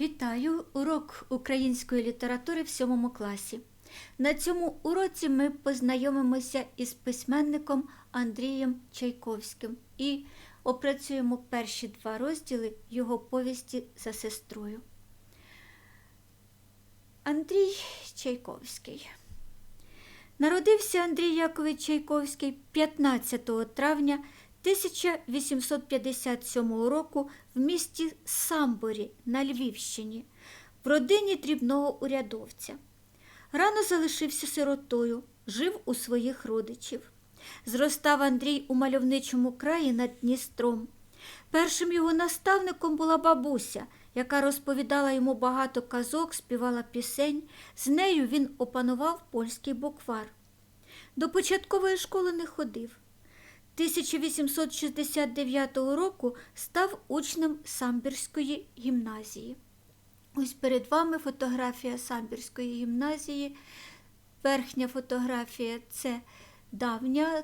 Вітаю! Урок української літератури в сьомому класі. На цьому уроці ми познайомимося із письменником Андрієм Чайковським і опрацюємо перші два розділи його повісті за сестрою. Андрій Чайковський. Народився Андрій Якович Чайковський 15 травня 1857 року в місті Самборі на Львівщині в родині дрібного урядовця. Рано залишився сиротою, жив у своїх родичів. Зростав Андрій у мальовничому краї над Дністром. Першим його наставником була бабуся, яка розповідала йому багато казок, співала пісень. З нею він опанував польський буквар. До початкової школи не ходив. 1869 року став учнем Самбірської гімназії. Ось перед вами фотографія Самбірської гімназії. Верхня фотографія це давня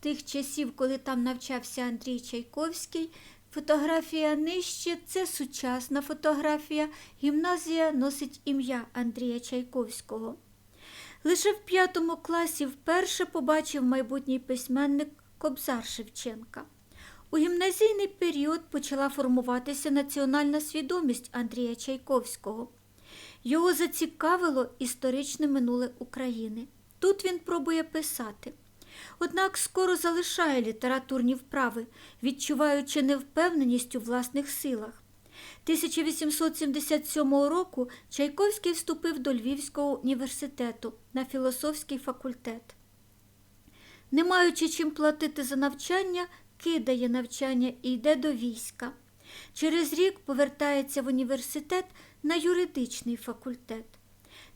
тих часів, коли там навчався Андрій Чайковський. Фотографія нижче це сучасна фотографія. Гімназія носить ім'я Андрія Чайковського. Лише в п'ятому класі вперше побачив майбутній письменник Кобзар Шевченка. У гімназійний період почала формуватися національна свідомість Андрія Чайковського. Його зацікавило історичне минуле України. Тут він пробує писати. Однак скоро залишає літературні вправи, відчуваючи невпевненість у власних силах. 1877 року Чайковський вступив до Львівського університету на філософський факультет. Не маючи чим платити за навчання, кидає навчання і йде до війська. Через рік повертається в університет на юридичний факультет.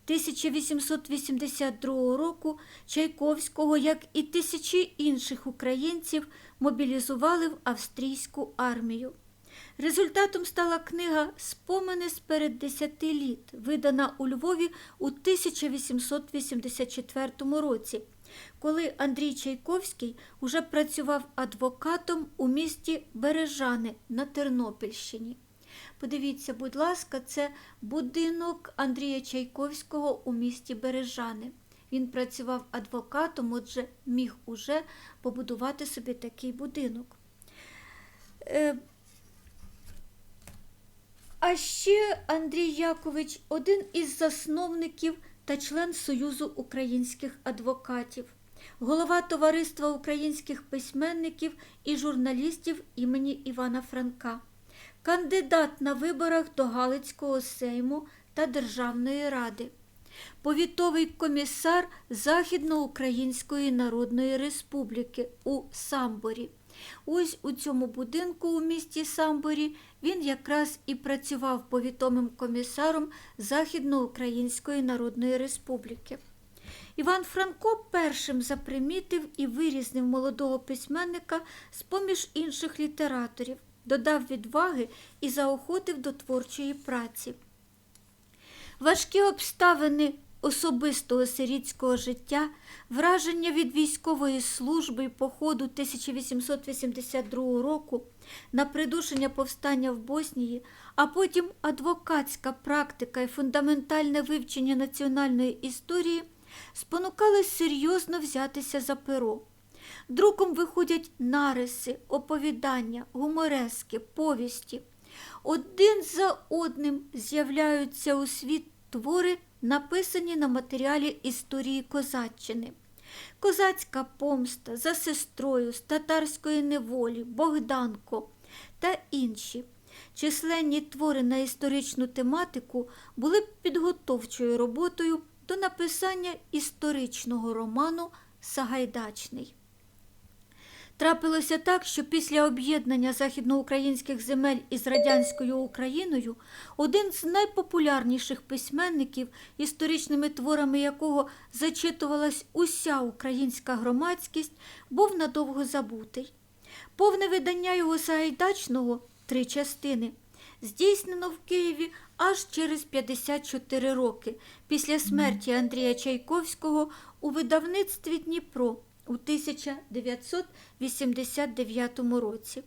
1882 року Чайковського, як і тисячі інших українців, мобілізували в австрійську армію. Результатом стала книга Спомини з перед десяти літ, видана у Львові у 1884 році, коли Андрій Чайковський уже працював адвокатом у місті Бережани на Тернопільщині. Подивіться, будь ласка, це будинок Андрія Чайковського у місті Бережани. Він працював адвокатом, отже, міг уже побудувати собі такий будинок. Е, а ще Андрій Якович один із засновників та член Союзу українських адвокатів, голова Товариства українських письменників і журналістів імені Івана Франка, кандидат на виборах до Галицького сейму та Державної ради, повітовий комісар Західноукраїнської Народної Республіки у Самборі. Ось у цьому будинку у місті Самборі він якраз і працював повітомим комісаром Західноукраїнської Народної Республіки. Іван Франко першим запримітив і вирізнив молодого письменника з поміж інших літераторів, додав відваги і заохотив до творчої праці. Важкі обставини особистого сирітського життя, враження від військової служби і походу 1882 року на придушення повстання в Боснії, а потім адвокатська практика і фундаментальне вивчення національної історії спонукали серйозно взятися за перо. Друком виходять нариси, оповідання, гуморески, повісті. Один за одним з'являються у світ твори, написані на матеріалі історії Козаччини. Козацька помста за сестрою з татарської неволі, Богданко та інші. Численні твори на історичну тематику були підготовчою роботою до написання історичного роману Сагайдачний. Трапилося так, що після об'єднання західноукраїнських земель із радянською Україною один з найпопулярніших письменників, історичними творами якого зачитувалась уся українська громадськість, був надовго забутий. Повне видання його Сагайдачного три частини здійснено в Києві аж через 54 роки після смерті Андрія Чайковського у видавництві Дніпро у 1989 році.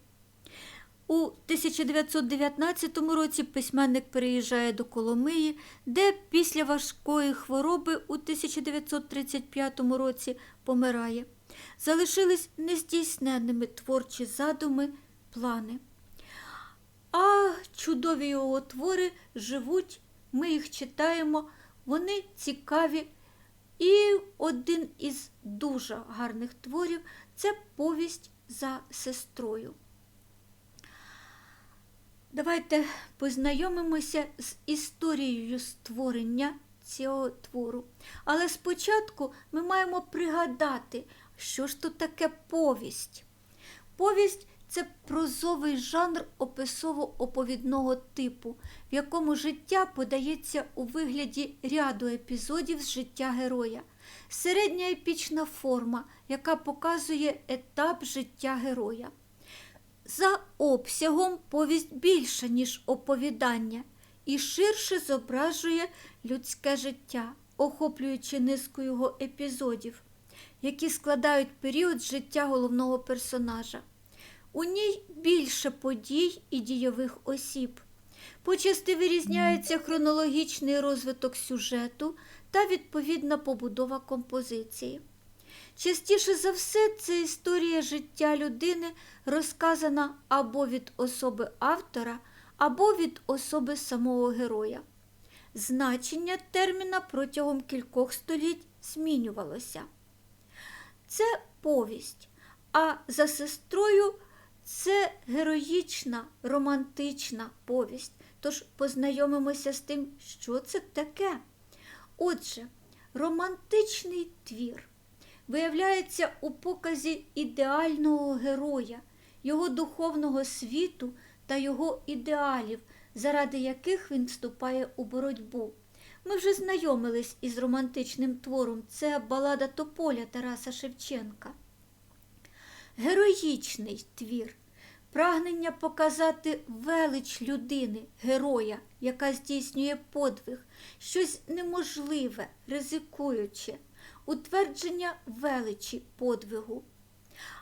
У 1919 році письменник переїжджає до Коломиї, де після важкої хвороби у 1935 році помирає. Залишились нездійсненними творчі задуми, плани. А чудові його твори живуть, ми їх читаємо, вони цікаві. І один із дуже гарних творів це повість за сестрою. Давайте познайомимося з історією створення цього твору. Але спочатку ми маємо пригадати, що ж то таке повість. Повість це прозовий жанр описово-оповідного типу, в якому життя подається у вигляді ряду епізодів з життя героя. Середня епічна форма, яка показує етап життя героя. За обсягом повість більша, ніж оповідання, і ширше зображує людське життя, охоплюючи низку його епізодів, які складають період життя головного персонажа. У ній більше подій і дійових осіб. Почасти вирізняється хронологічний розвиток сюжету та відповідна побудова композиції. Частіше за все, це історія життя людини розказана або від особи автора, або від особи самого героя. Значення терміна протягом кількох століть змінювалося. Це повість, а за сестрою це героїчна, романтична повість. Тож познайомимося з тим, що це таке. Отже, романтичний твір виявляється у показі ідеального героя, його духовного світу та його ідеалів, заради яких він вступає у боротьбу. Ми вже знайомились із романтичним твором це балада Тополя Тараса Шевченка. Героїчний твір, прагнення показати велич людини, героя, яка здійснює подвиг, щось неможливе, ризикуюче, утвердження величі подвигу.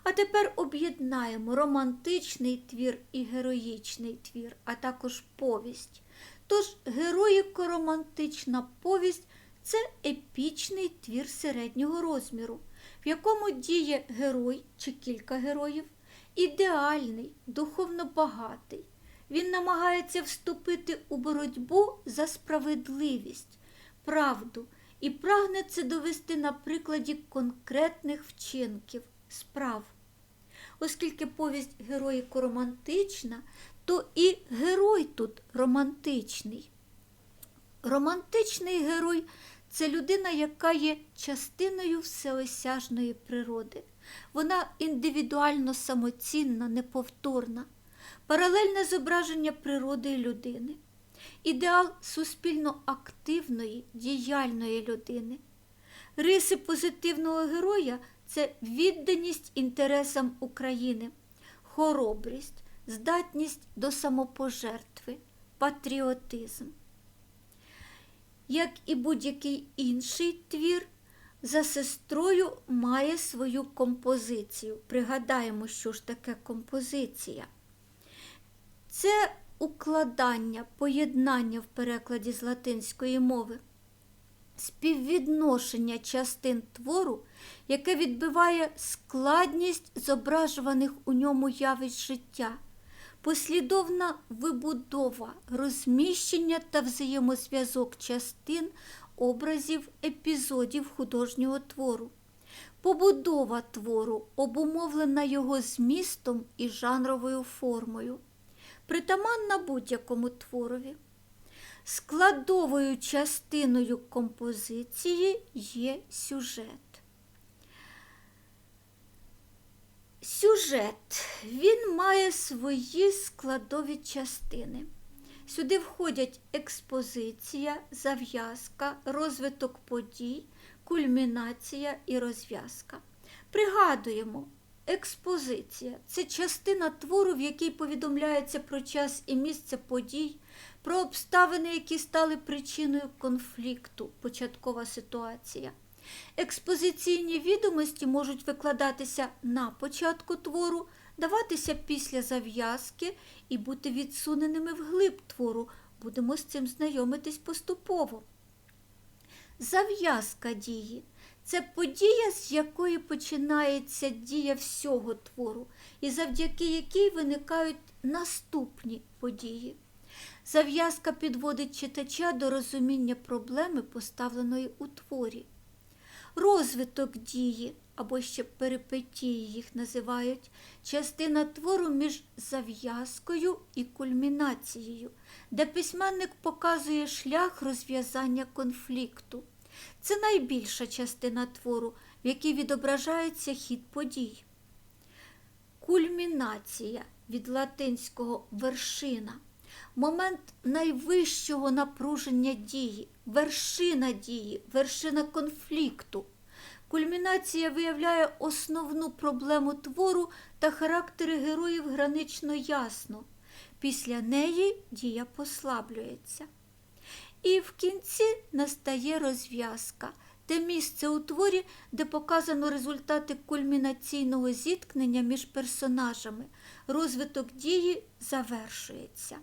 А тепер об'єднаємо романтичний твір і героїчний твір, а також повість. Тож героїко-романтична повість це епічний твір середнього розміру, в якому діє герой чи кілька героїв, ідеальний, духовно багатий. Він намагається вступити у боротьбу за справедливість, правду і прагне це довести на прикладі конкретних вчинків, справ. Оскільки повість героїко-романтична, то і герой тут романтичний. Романтичний герой це людина, яка є частиною всеосяжної природи. Вона індивідуально самоцінна, неповторна, паралельне зображення природи і людини, ідеал суспільно активної, діяльної людини. Риси позитивного героя це відданість інтересам України, хоробрість, здатність до самопожертви, патріотизм. Як і будь-який інший твір, за сестрою має свою композицію. Пригадаємо, що ж таке композиція. Це укладання, поєднання в перекладі з латинської мови, співвідношення частин твору, яке відбиває складність зображуваних у ньому явищ життя, послідовна вибудова, розміщення та взаємозв'язок частин образів, епізодів художнього твору. Побудова твору обумовлена його змістом і жанровою формою, притаманна будь-якому творові. Складовою частиною композиції є сюжет. Сюжет він має свої складові частини. Сюди входять експозиція, зав'язка, розвиток подій, кульмінація і розв'язка. Пригадуємо, експозиція це частина твору, в якій повідомляється про час і місце подій, про обставини, які стали причиною конфлікту, початкова ситуація. Експозиційні відомості можуть викладатися на початку твору, даватися після зав'язки і бути відсуненими вглиб твору. Будемо з цим знайомитись поступово. Зав'язка дії це подія, з якої починається дія всього твору, і завдяки якій виникають наступні події. Зав'язка підводить читача до розуміння проблеми, поставленої у творі. Розвиток дії, або ще перипетії їх називають, частина твору між зав'язкою і кульмінацією, де письменник показує шлях розв'язання конфлікту. Це найбільша частина твору, в якій відображається хід подій. Кульмінація від латинського вершина. Момент найвищого напруження дії, вершина дії, вершина конфлікту. Кульмінація виявляє основну проблему твору та характери героїв гранично ясно. Після неї дія послаблюється. І в кінці настає розв'язка, те місце у творі, де показано результати кульмінаційного зіткнення між персонажами. Розвиток дії завершується.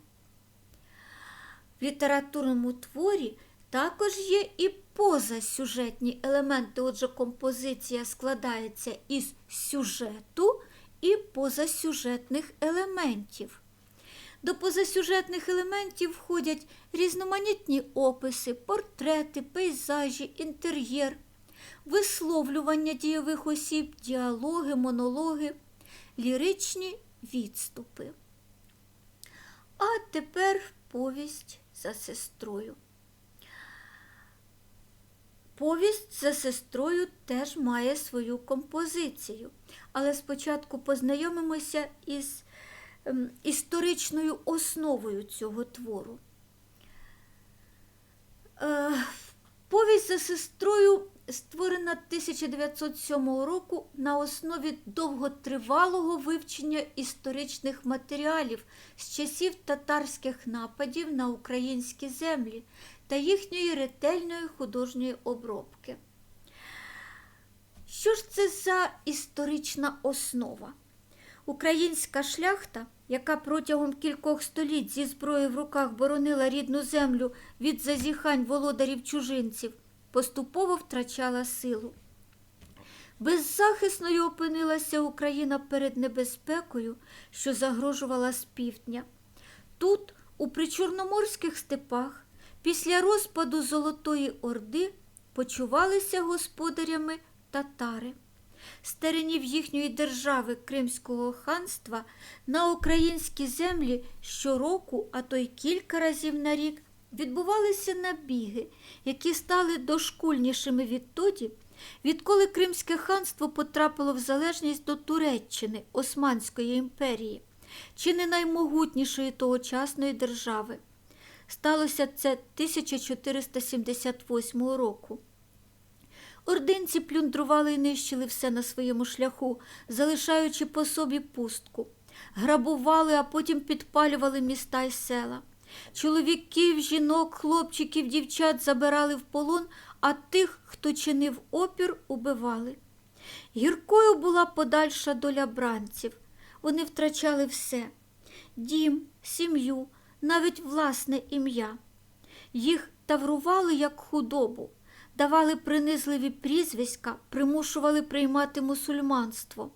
В літературному творі також є і позасюжетні елементи, отже, композиція складається із сюжету і позасюжетних елементів. До позасюжетних елементів входять різноманітні описи, портрети, пейзажі, інтер'єр, висловлювання дійових осіб, діалоги, монологи, ліричні відступи. А тепер повість за сестрою. Повість за сестрою теж має свою композицію, але спочатку познайомимося із ем, історичною основою цього твору. Е, повість за сестрою створена 1907 року на основі довготривалого вивчення історичних матеріалів з часів татарських нападів на українські землі та їхньої ретельної художньої обробки. Що ж це за історична основа? Українська шляхта, яка протягом кількох століть зі зброєю в руках боронила рідну землю від зазіхань володарів чужинців, поступово втрачала силу. Беззахисною опинилася Україна перед небезпекою, що загрожувала з півдня. Тут, у причорноморських степах, після розпаду Золотої Орди почувалися господарями татари. З теренів їхньої держави Кримського ханства на українські землі щороку, а то й кілька разів на рік, відбувалися набіги, які стали дошкульнішими відтоді, відколи Кримське ханство потрапило в залежність до Туреччини Османської імперії, чи не наймогутнішої тогочасної держави. Сталося це 1478 року. Ординці плюндрували і нищили все на своєму шляху, залишаючи по собі пустку. Грабували, а потім підпалювали міста й села. Чоловіків, жінок, хлопчиків, дівчат забирали в полон, а тих, хто чинив опір, убивали. Гіркою була подальша доля бранців. Вони втрачали все дім, сім'ю, навіть власне ім'я. Їх таврували як худобу, давали принизливі прізвиська, примушували приймати мусульманство.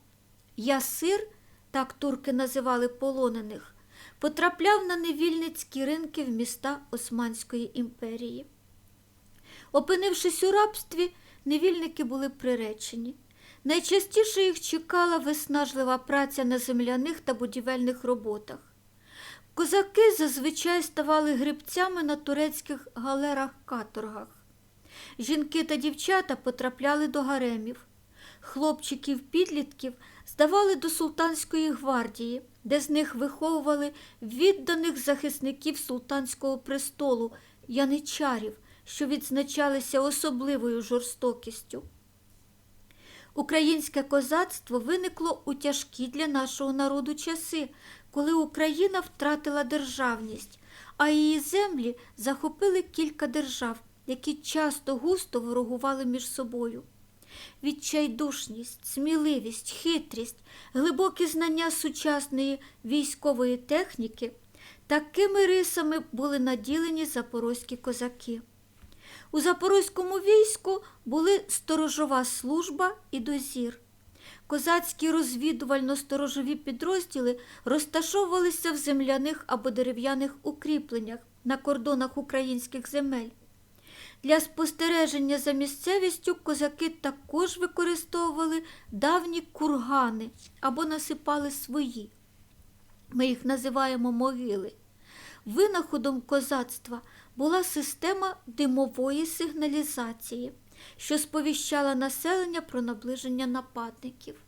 Ясир, так турки називали полонених, потрапляв на невільницькі ринки в міста Османської імперії. Опинившись у рабстві, невільники були приречені. Найчастіше їх чекала виснажлива праця на земляних та будівельних роботах. Козаки зазвичай ставали грибцями на турецьких галерах-каторгах. Жінки та дівчата потрапляли до гаремів. Хлопчиків-підлітків здавали до султанської гвардії, де з них виховували відданих захисників султанського престолу, яничарів, що відзначалися особливою жорстокістю. Українське козацтво виникло у тяжкі для нашого народу часи, коли Україна втратила державність, а її землі захопили кілька держав, які часто густо ворогували між собою. Відчайдушність, сміливість, хитрість, глибокі знання сучасної військової техніки такими рисами були наділені запорозькі козаки. У запорозькому війську були сторожова служба і дозір. Козацькі розвідувально-сторожові підрозділи розташовувалися в земляних або дерев'яних укріпленнях на кордонах українських земель. Для спостереження за місцевістю козаки також використовували давні кургани або насипали свої. Ми їх називаємо могили. Винаходом козацтва була система димової сигналізації, що сповіщала населення про наближення нападників.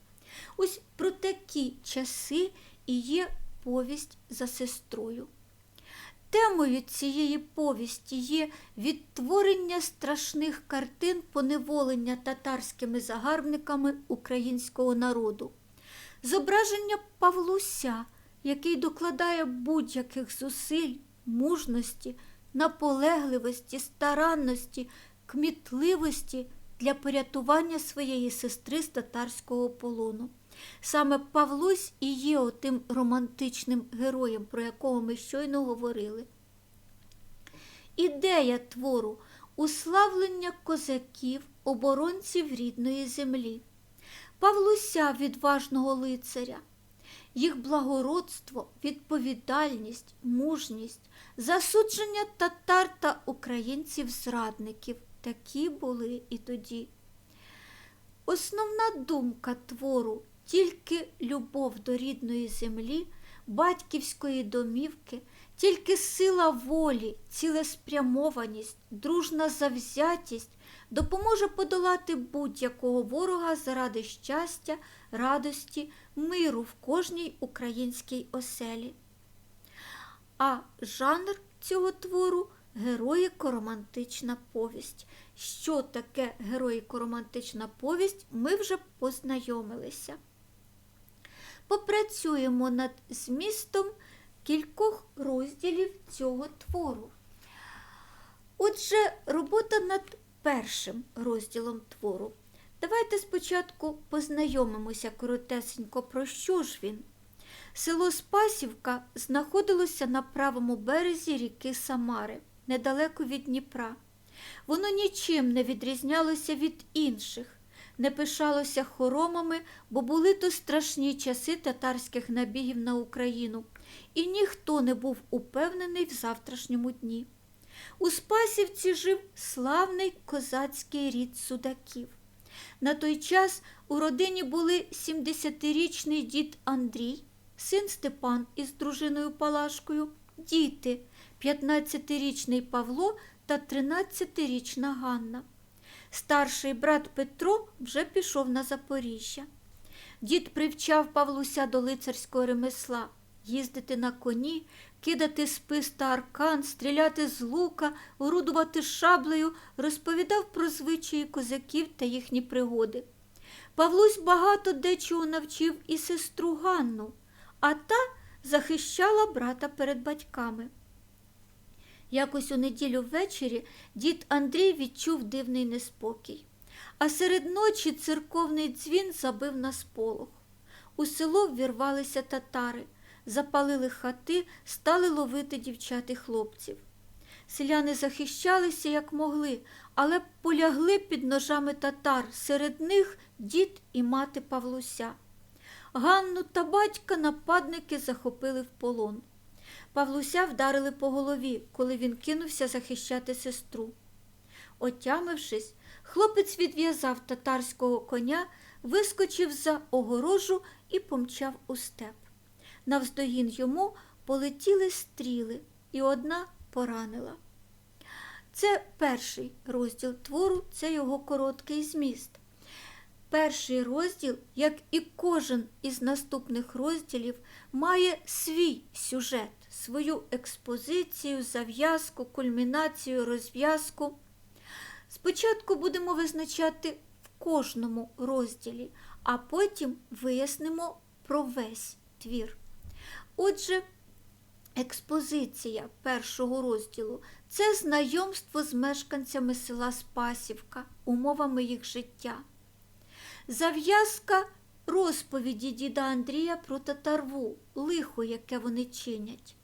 Ось про такі часи і є повість за сестрою. Темою цієї повісті є відтворення страшних картин поневолення татарськими загарбниками українського народу, зображення Павлуся, який докладає будь-яких зусиль, мужності, наполегливості, старанності, кмітливості для порятування своєї сестри з татарського полону. Саме Павлусь і є отим романтичним героєм, про якого ми щойно говорили. Ідея твору уславлення козаків, оборонців рідної землі, Павлуся відважного лицаря, їх благородство, відповідальність, мужність, засудження татар та українців-зрадників такі були і тоді. Основна думка твору тільки любов до рідної землі, батьківської домівки, тільки сила волі, цілеспрямованість, дружна завзятість допоможе подолати будь-якого ворога заради щастя, радості, миру в кожній українській оселі. А жанр цього твору героїко-романтична повість. Що таке героїко-романтична повість, ми вже познайомилися. Попрацюємо над змістом кількох розділів цього твору. Отже, робота над першим розділом твору. Давайте спочатку познайомимося коротесенько, про що ж він. Село Спасівка знаходилося на правому березі ріки Самари, недалеко від Дніпра. Воно нічим не відрізнялося від інших, не пишалося хоромами, бо були то страшні часи татарських набігів на Україну, і ніхто не був упевнений в завтрашньому дні. У Спасівці жив славний козацький рід судаків. На той час у родині були 70-річний дід Андрій, син Степан із дружиною Палашкою, діти 15-річний Павло та 13-річна Ганна. Старший брат Петро вже пішов на Запоріжжя. Дід привчав Павлуся до лицарського ремесла їздити на коні, кидати спис та аркан, стріляти з лука, орудувати шаблею, розповідав про звичаї козаків та їхні пригоди. Павлусь багато дечого навчив і сестру Ганну, а та захищала брата перед батьками. Якось у неділю ввечері дід Андрій відчув дивний неспокій, а серед ночі церковний дзвін забив на сполох. У село ввірвалися татари, запалили хати, стали ловити дівчат і хлопців. Селяни захищалися, як могли, але полягли під ножами татар, серед них дід і мати Павлуся. Ганну та батька нападники захопили в полон. Павлуся вдарили по голові, коли він кинувся захищати сестру. Отямившись, хлопець відв'язав татарського коня, вискочив за огорожу і помчав у степ. Навздогін йому полетіли стріли, і одна поранила. Це перший розділ твору, це його короткий зміст. Перший розділ, як і кожен із наступних розділів, має свій сюжет, свою експозицію, зав'язку, кульмінацію, розв'язку. Спочатку будемо визначати в кожному розділі, а потім вияснимо про весь твір. Отже, експозиція першого розділу це знайомство з мешканцями села Спасівка, умовами їх життя. Зав'язка розповіді діда Андрія про татарву, лихо, яке вони чинять.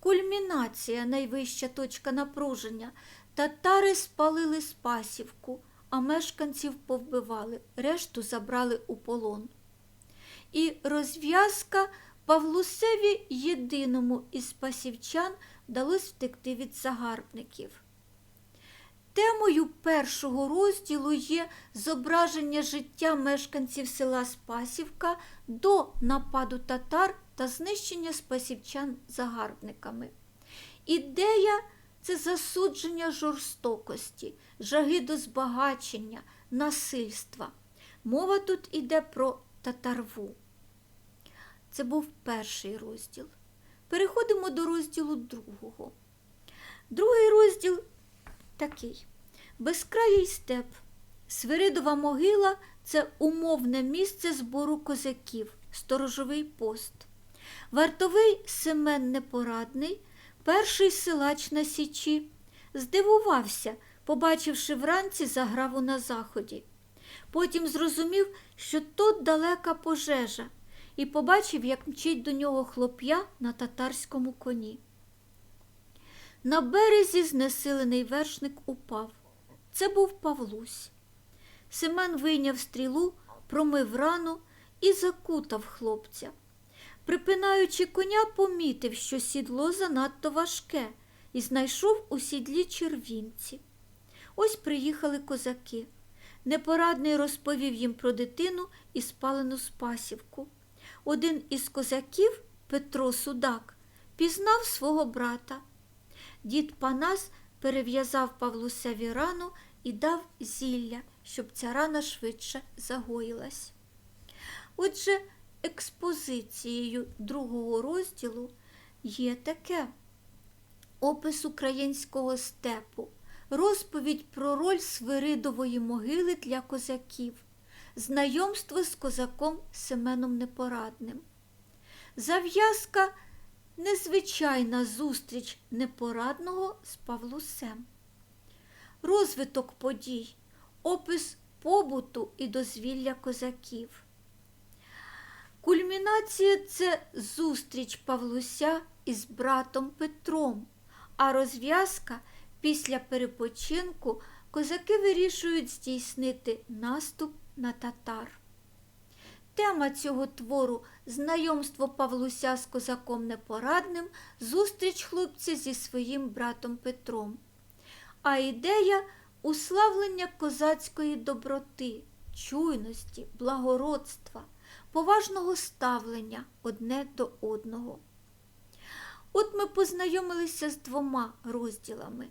Кульмінація, найвища точка напруження. Татари спалили Спасівку, а мешканців повбивали, решту забрали у полон. І розв'язка Павлусеві єдиному із спасівчан вдалося втекти від загарбників. Темою першого розділу є зображення життя мешканців села Спасівка до нападу татар та знищення спасівчан загарбниками. Ідея це засудження жорстокості, жаги до збагачення, насильства. Мова тут іде про татарву. Це був перший розділ. Переходимо до розділу другого. Другий розділ такий: безкраїй степ. Свиридова могила це умовне місце збору козаків, сторожовий пост. Вартовий Семен Непорадний, перший силач на Січі, здивувався, побачивши вранці заграву на заході. Потім зрозумів, що тут далека пожежа, і побачив, як мчить до нього хлоп'я на татарському коні. На березі знесилений вершник упав. Це був Павлусь. Семен вийняв стрілу, промив рану і закутав хлопця. Припинаючи коня, помітив, що сідло занадто важке, і знайшов у сідлі червінці. Ось приїхали козаки. Непорадний розповів їм про дитину і спалену спасівку. Один із козаків, Петро Судак, пізнав свого брата. Дід Панас перев'язав Павлусеві рану і дав зілля, щоб ця рана швидше загоїлась. Отже, експозицією другого розділу є таке опис українського степу, розповідь про роль Свиридової могили для козаків, знайомство з козаком Семеном Непорадним. Зав'язка незвичайна зустріч непорадного з Павлусем. Розвиток подій, опис побуту і дозвілля козаків. Кульмінація це зустріч Павлуся із братом Петром, а розв'язка після перепочинку козаки вирішують здійснити наступ на татар. Тема цього твору знайомство Павлуся з козаком непорадним, зустріч хлопця зі своїм братом Петром. А ідея уславлення козацької доброти, чуйності, благородства, поважного ставлення одне до одного. От ми познайомилися з двома розділами.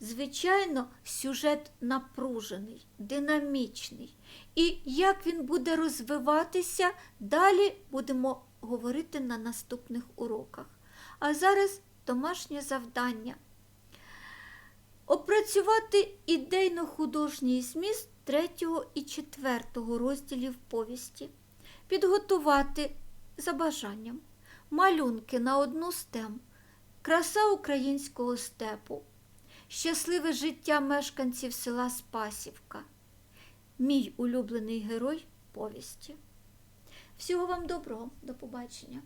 Звичайно, сюжет напружений, динамічний. І як він буде розвиватися, далі будемо говорити на наступних уроках. А зараз домашнє завдання. Опрацювати ідейно-художній зміст третього і четвертого розділів повісті, підготувати за бажанням малюнки на одну стем, краса українського степу, щасливе життя мешканців села Спасівка, мій улюблений герой повісті. Всього вам доброго, до побачення!